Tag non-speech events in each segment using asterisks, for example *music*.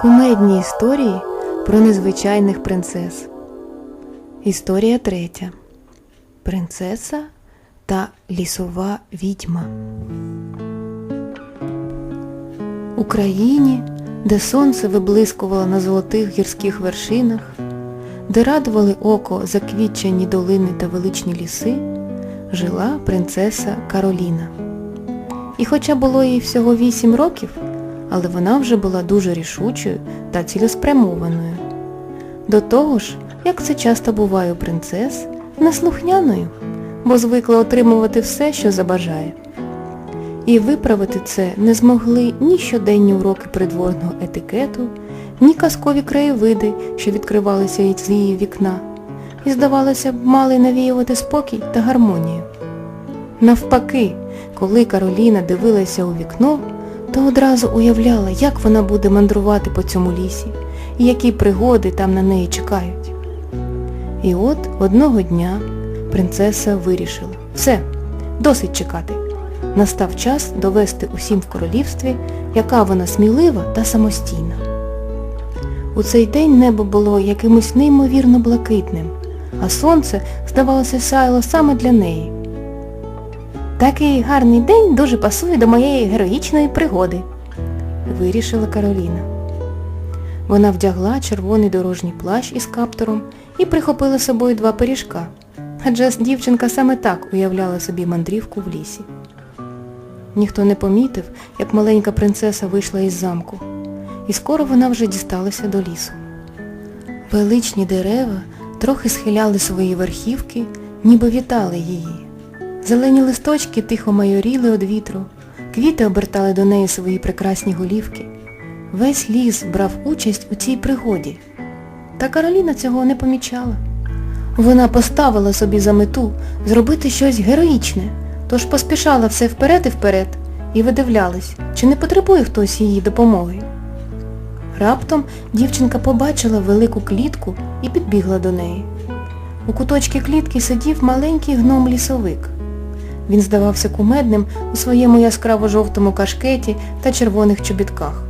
Кумедні історії про незвичайних принцес. Історія третя. Принцеса та лісова відьма. У країні, де сонце виблискувало на золотих гірських вершинах, де радували око заквітчені долини та величні ліси, жила принцеса Кароліна. І хоча було їй всього вісім років, але вона вже була дуже рішучою та цілеспрямованою. До того ж, як це часто буває у принцес, неслухняною, бо звикла отримувати все, що забажає. І виправити це не змогли ні щоденні уроки придворного етикету, ні казкові краєвиди, що відкривалися із її вікна, і, здавалося б, мали навіювати спокій та гармонію. Навпаки, коли Кароліна дивилася у вікно, то одразу уявляла, як вона буде мандрувати по цьому лісі і які пригоди там на неї чекають. І от одного дня принцеса вирішила, все, досить чекати. Настав час довести усім в королівстві, яка вона смілива та самостійна. У цей день небо було якимось неймовірно блакитним, а сонце, здавалося, сяяло саме для неї. Такий гарний день дуже пасує до моєї героїчної пригоди, вирішила Кароліна. Вона вдягла червоний дорожній плащ із каптуром і прихопила з собою два пиріжка, адже дівчинка саме так уявляла собі мандрівку в лісі. Ніхто не помітив, як маленька принцеса вийшла із замку, і скоро вона вже дісталася до лісу. Величні дерева трохи схиляли свої верхівки, ніби вітали її. Зелені листочки тихо майоріли від вітру, квіти обертали до неї свої прекрасні голівки. Весь ліс брав участь у цій пригоді. Та Кароліна цього не помічала. Вона поставила собі за мету зробити щось героїчне, тож поспішала все вперед і вперед і видивлялась, чи не потребує хтось її допомоги. Раптом дівчинка побачила велику клітку і підбігла до неї. У куточки клітки сидів маленький гном-лісовик. Він здавався кумедним у своєму яскраво-жовтому кашкеті та червоних чобітках,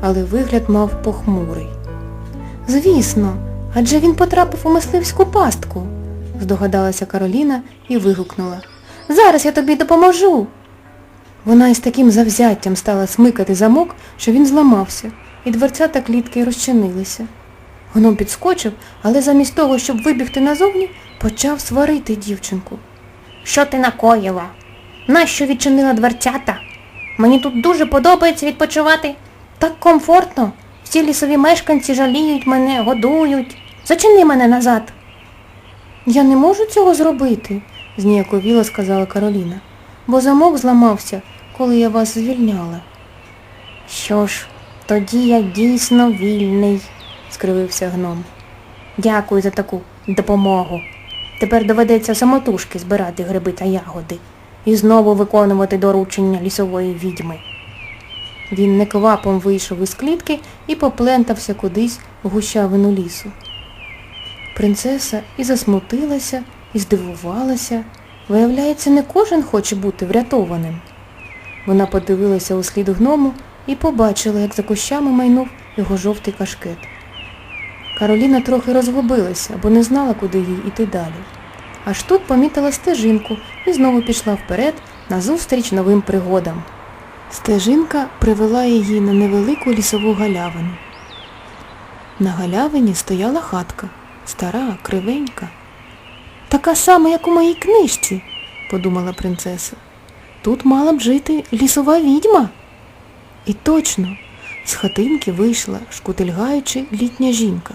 але вигляд мав похмурий. Звісно, адже він потрапив у мисливську пастку, здогадалася Кароліна і вигукнула. Зараз я тобі допоможу. Вона із таким завзяттям стала смикати замок, що він зламався, і дверцята клітки розчинилися. Гном підскочив, але замість того, щоб вибігти назовні, почав сварити дівчинку. Що ти накоїла? Нащо відчинила дверцята? Мені тут дуже подобається відпочивати. Так комфортно. Всі лісові мешканці жаліють мене, годують. Зачини мене назад. Я не можу цього зробити, зніяковіло сказала Кароліна, бо замок зламався, коли я вас звільняла. Що ж, тоді я дійсно вільний, скривився гном. Дякую за таку допомогу. Тепер доведеться самотужки збирати гриби та ягоди і знову виконувати доручення лісової відьми. Він неквапом вийшов із клітки і поплентався кудись в гущавину лісу. Принцеса і засмутилася, і здивувалася. Виявляється, не кожен хоче бути врятованим. Вона подивилася у слід гному і побачила, як за кущами майнув його жовтий кашкет. Кароліна трохи розгубилася, бо не знала, куди їй іти далі. Аж тут помітила стежинку і знову пішла вперед назустріч новим пригодам. Стежинка привела її на невелику лісову галявину. На галявині стояла хатка, стара, кривенька. Така сама, як у моїй книжці, подумала принцеса. Тут мала б жити лісова відьма. І точно, з хатинки вийшла, шкутильгаючи, літня жінка.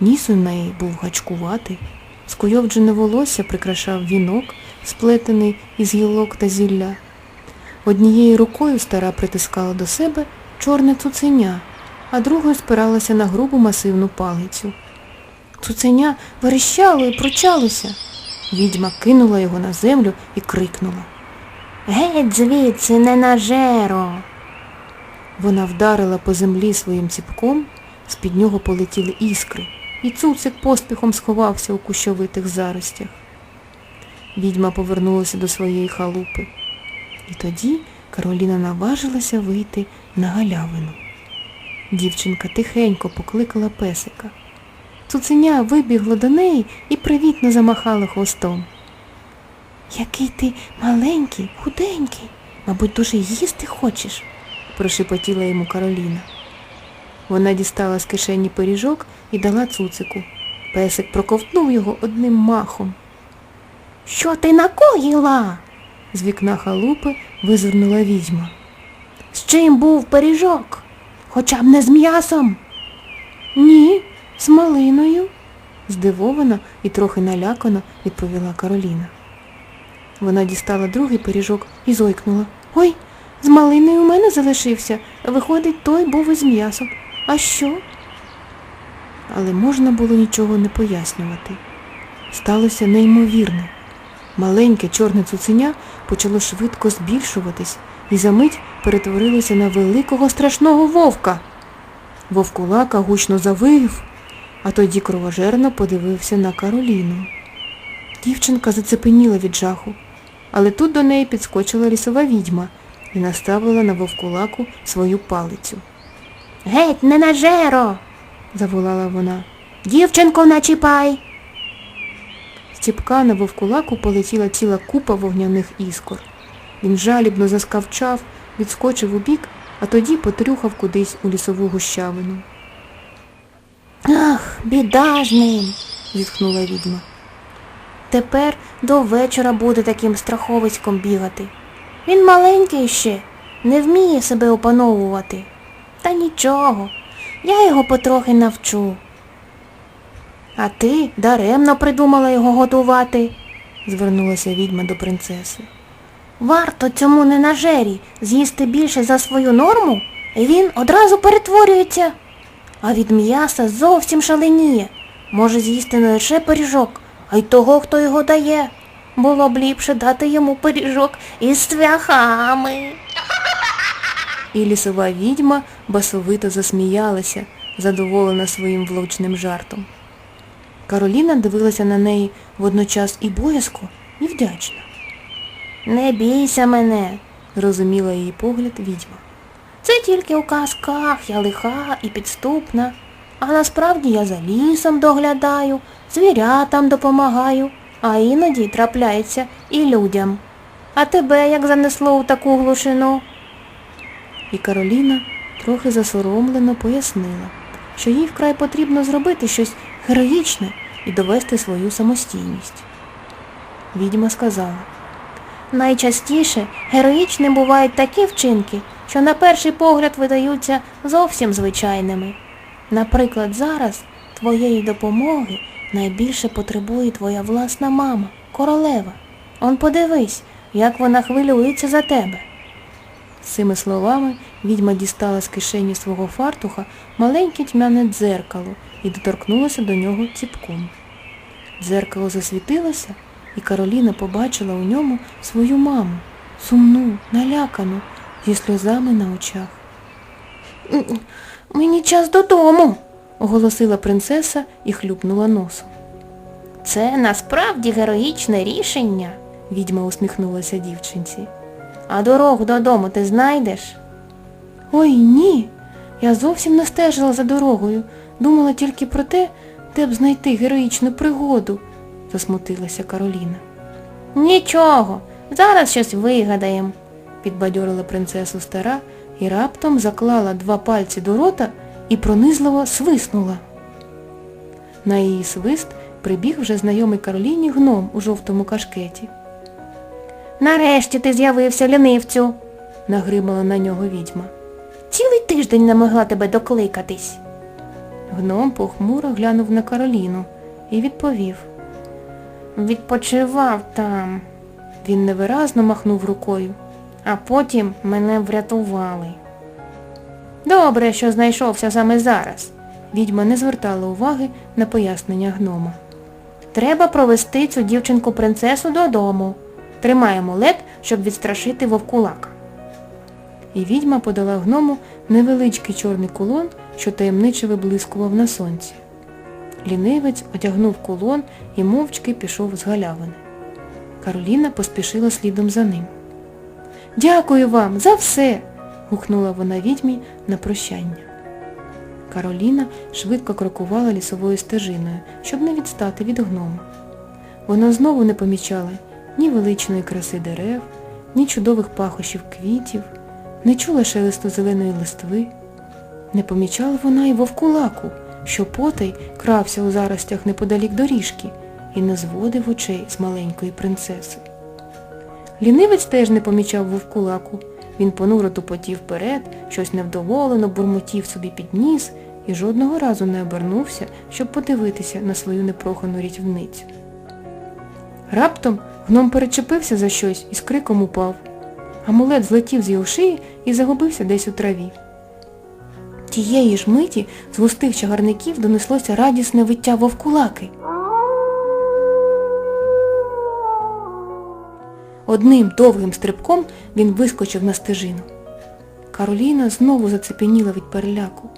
Ніс у неї був гачкуватий, скуйовджене волосся прикрашав вінок, сплетений із гілок та зілля. Однією рукою стара притискала до себе чорне цуценя, а другою спиралася на грубу масивну палицю. Цуценя верещало і пручалося. Відьма кинула його на землю і крикнула. Геть звідси, ненажеро. Вона вдарила по землі своїм ціпком, з-під нього полетіли іскри, і цуцик поспіхом сховався у кущовитих заростях. Відьма повернулася до своєї халупи. І тоді Кароліна наважилася вийти на галявину. Дівчинка тихенько покликала песика. Цуценя вибігло до неї і привітно замахало хвостом. Який ти маленький, худенький, мабуть, дуже їсти хочеш, прошепотіла йому Кароліна. Вона дістала з кишені пиріжок і дала цуцику. Песик проковтнув його одним махом. Що ти накоїла? З вікна халупи визирнула відьма. З чим був пиріжок? Хоча б не з м'ясом. Ні, з малиною, здивована і трохи налякано відповіла Кароліна. Вона дістала другий пиріжок і зойкнула. Ой, з малиною у мене залишився. Виходить, той був із м'ясом. А що? Але можна було нічого не пояснювати. Сталося неймовірне. Маленьке чорне цуценя почало швидко збільшуватись і за мить перетворилося на великого страшного вовка. Вовкулака гучно завив, а тоді кровожерно подивився на Кароліну. Дівчинка зацепеніла від жаху, але тут до неї підскочила лісова відьма і наставила на вовкулаку свою палицю. Геть, не нажеро. Заволала вона. Дівчинку не чіпай. З ціпка на вовкулаку полетіла ціла купа вогняних іскор. Він жалібно заскавчав, відскочив у бік, а тоді потрюхав кудись у лісову гущавину. Ах, біда з ним. зітхнула відьма. Тепер до вечора буде таким страховиськом бігати. Він маленький ще, не вміє себе опановувати. Та нічого, я його потрохи навчу. А ти даремно придумала його готувати. звернулася відьма до принцеси. Варто цьому ненажері з'їсти більше за свою норму, і він одразу перетворюється. А від м'яса зовсім шаленіє. Може з'їсти не лише пиріжок, а й того, хто його дає. Було б ліпше дати йому пиріжок із цвяхами. І лісова відьма басовито засміялася, задоволена своїм влучним жартом. Кароліна дивилася на неї водночас і боязко, і вдячно. Не бійся мене. Зрозуміла її погляд відьма. Це тільки у казках я лиха і підступна. А насправді я за лісом доглядаю, звірятам допомагаю, а іноді трапляється і людям. А тебе як занесло у таку глушину? І Кароліна трохи засоромлено пояснила, що їй вкрай потрібно зробити щось героїчне і довести свою самостійність. Відьма сказала, Найчастіше героїчним бувають такі вчинки, що на перший погляд видаються зовсім звичайними. Наприклад, зараз твоєї допомоги найбільше потребує твоя власна мама, королева. Он подивись, як вона хвилюється за тебе. Цими словами відьма дістала з кишені свого фартуха маленьке тьмяне дзеркало і доторкнулася до нього ціпком. Дзеркало засвітилося, і Кароліна побачила у ньому свою маму, сумну, налякану, зі сльозами на очах. Мені час додому. Оголосила принцеса і хлюпнула носом. Це насправді героїчне рішення. Відьма усміхнулася дівчинці. А дорогу додому ти знайдеш? Ой, ні. Я зовсім не стежила за дорогою. Думала тільки про те, де б знайти героїчну пригоду, засмутилася Кароліна. Нічого, зараз щось вигадаємо. Підбадьорила принцесу стара і раптом заклала два пальці до рота і пронизливо свиснула. На її свист прибіг вже знайомий Кароліні гном у жовтому кашкеті. Нарешті ти з'явився, лінивцю. Нагримала на нього відьма. Цілий тиждень не могла тебе докликатись. Гном похмуро глянув на Кароліну і відповів. Відпочивав там, Він невиразно махнув рукою. а потім мене врятували. Добре, що знайшовся саме зараз. Відьма не звертала уваги на пояснення гнома. Треба провести цю дівчинку-принцесу додому. Тримаємо лед, щоб відстрашити вовкулака. І відьма подала гному невеличкий чорний кулон, що таємниче виблискував на сонці. Лінивець одягнув кулон і мовчки пішов з галявини. Кароліна поспішила слідом за ним. Дякую вам за все. гукнула вона відьмі на прощання. Кароліна швидко крокувала лісовою стежиною, щоб не відстати від гнома. Вона знову не помічала ні величної краси дерев, ні чудових пахощів квітів, не чула шелесту зеленої листви. Не помічала вона й вовкулаку, що потай крався у заростях неподалік доріжки і не зводив очей з маленької принцеси. Лінивець теж не помічав вовкулаку. Він понуро тупотів вперед, щось невдоволено бурмотів собі під ніс і жодного разу не обернувся, щоб подивитися на свою непрохану рятівницю. Раптом гном перечепився за щось і з криком упав. Амулет злетів з його шиї і загубився десь у траві. Тієї ж миті з густих чагарників донеслося радісне виття вовкулаки. Одним довгим стрибком він вискочив на стежину. Кароліна знову зацепеніла від переляку,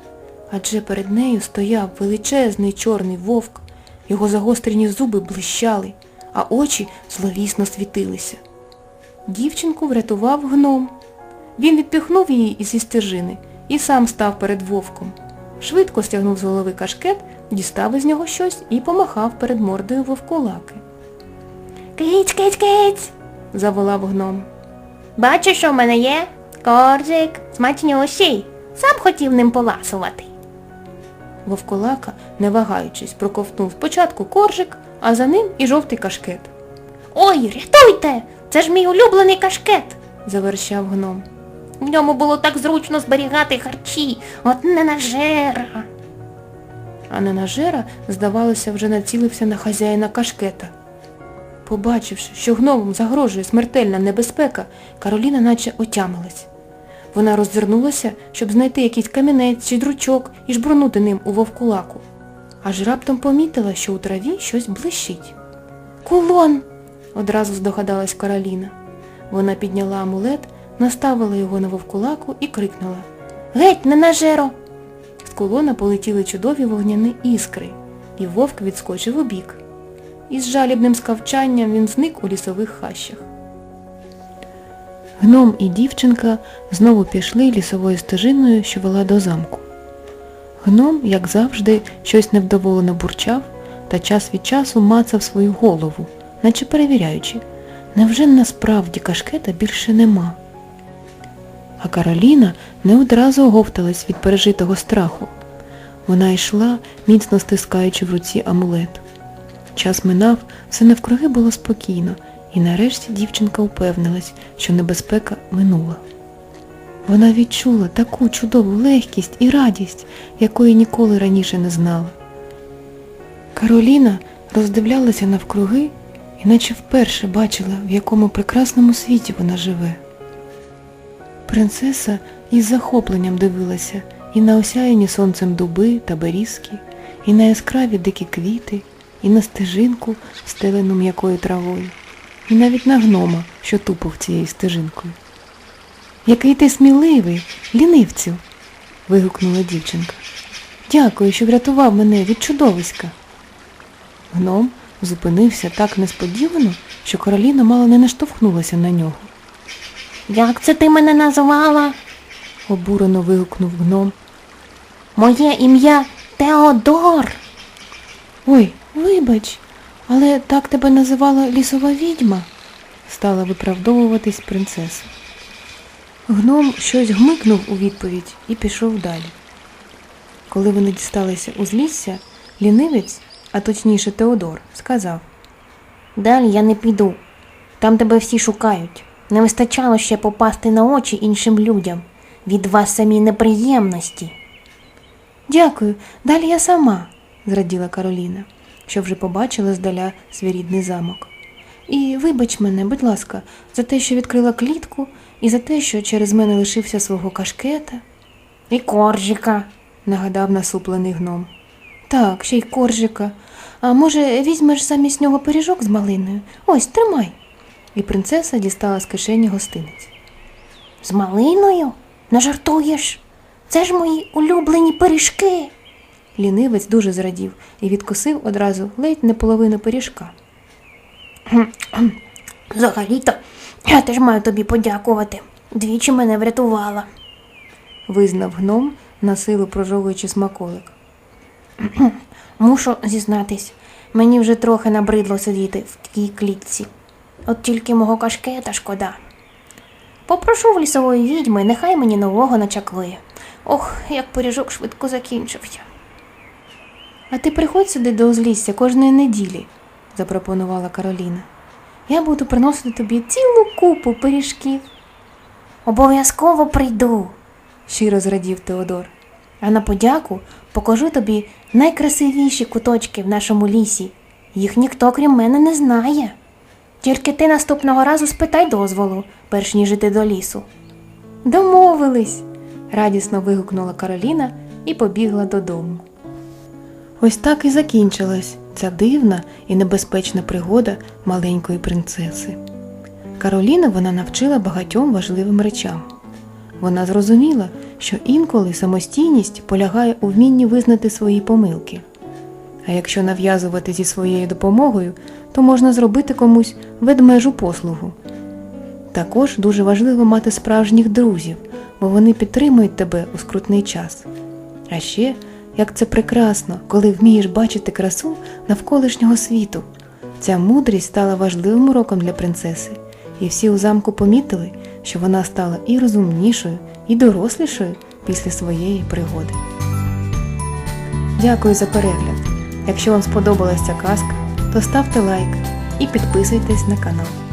адже перед нею стояв величезний чорний вовк, його загострені зуби блищали, а очі зловісно світилися. Дівчинку врятував гном. Він відпихнув її із стежини і сам став перед вовком. Швидко стягнув з голови кашкет, дістав із нього щось і помахав перед мордою вовкулаки. Киць, киць, киць. Заволав гном. Бачиш, що в мене є? Коржик, смачнющий. Сам хотів ним поласувати. Вовкулака, не вагаючись, проковтнув спочатку коржик, а за ним і жовтий кашкет. Ой, рятуйте! Це ж мій улюблений кашкет. Заверщав гном. В ньому було так зручно зберігати харчі, от не нажера. А ненажера, здавалося, вже націлився на хазяїна кашкета. Побачивши, що гномам загрожує смертельна небезпека, Кароліна наче отямилась. Вона роззирнулася, щоб знайти якийсь камінець чи дручок і жбурнути ним у вовкулаку. Аж раптом помітила, що у траві щось блищить. Кулон! одразу здогадалась Кароліна. Вона підняла амулет, наставила його на вовкулаку і крикнула. Геть, не нажеро. З колона полетіли чудові вогняні іскри, і вовк відскочив убік. Із жалібним скавчанням він зник у лісових хащах. Гном і дівчинка знову пішли лісовою стежиною, що вела до замку. Гном, як завжди, щось невдоволено бурчав та час від часу мацав свою голову, наче перевіряючи, невже насправді кашкета більше нема. А Кароліна не одразу оговталась від пережитого страху. Вона йшла, міцно стискаючи в руці амулет. Час минав, все навкруги було спокійно, і нарешті дівчинка упевнилась, що небезпека минула. Вона відчула таку чудову легкість і радість, якої ніколи раніше не знала. Кароліна роздивлялася навкруги і наче вперше бачила, в якому прекрасному світі вона живе. Принцеса із захопленням дивилася і на осяяні сонцем дуби та берізки, і на яскраві дикі квіти, і на стежинку, стелену м'якою травою, і навіть на гнома, що тупав цією стежинкою. Який ти сміливий, лінивцю, вигукнула дівчинка. Дякую, що врятував мене від чудовиська. Гном зупинився так несподівано, що Кароліна мало не наштовхнулася на нього. Як це ти мене назвала? Обурено вигукнув гном. Моє ім'я Теодор. Ой, вибач, але так тебе називала лісова відьма, стала виправдовуватись принцеса. Гном щось гмикнув у відповідь і пішов далі. Коли вони дісталися узлісся, лінивець, а точніше Теодор, сказав Далі я не піду. Там тебе всі шукають. Не вистачало ще попасти на очі іншим людям. Від вас самі неприємності. Дякую, далі я сама, зраділа Кароліна, що вже побачила здаля свій рідний замок. І вибач мене, будь ласка, за те, що відкрила клітку, і за те, що через мене лишився свого кашкета, І коржика. нагадав насуплений гном. Так, ще й коржика. А може, візьмеш замість нього пиріжок з малиною? Ось, тримай. І принцеса дістала з кишені гостинець. З малиною? Не жартуєш? Це ж мої улюблені пиріжки. Лінивець дуже зрадів і відкусив одразу ледь не половину пиріжка. Взагалі-то я теж маю тобі подякувати. Двічі мене врятувала. Визнав гном, на силу прожовуючи смаколик. *clears throat* Мушу зізнатись, мені вже трохи набридло сидіти в тій клітці. От тільки мого кашкета шкода. Попрошу в лісової відьми, нехай мені нового начаклує. Ох, як пиріжок швидко закінчився. А ти приходь сюди до узлісся кожної неділі, запропонувала Кароліна. Я буду приносити тобі цілу купу пиріжків, Обов'язково прийду. щиро зрадів Теодор. А на подяку покажу тобі найкрасивіші куточки в нашому лісі. Їх ніхто крім мене не знає. Тільки ти наступного разу спитай дозволу, перш ніж іти до лісу. Домовились. радісно вигукнула Кароліна і побігла додому. Ось так і закінчилась ця дивна і небезпечна пригода маленької принцеси. Кароліна вона навчила багатьом важливим речам. Вона зрозуміла, що інколи самостійність полягає у вмінні визнати свої помилки. А якщо нав'язувати зі своєю допомогою, то можна зробити комусь ведмежу послугу. Також дуже важливо мати справжніх друзів, бо вони підтримують тебе у скрутний час. А ще, як це прекрасно, коли вмієш бачити красу навколишнього світу. Ця мудрість стала важливим уроком для принцеси, і всі у замку помітили, що вона стала і розумнішою, і дорослішою після своєї пригоди. Дякую за перегляд. Якщо вам сподобалася казка, то ставте лайк і підписуйтесь на канал.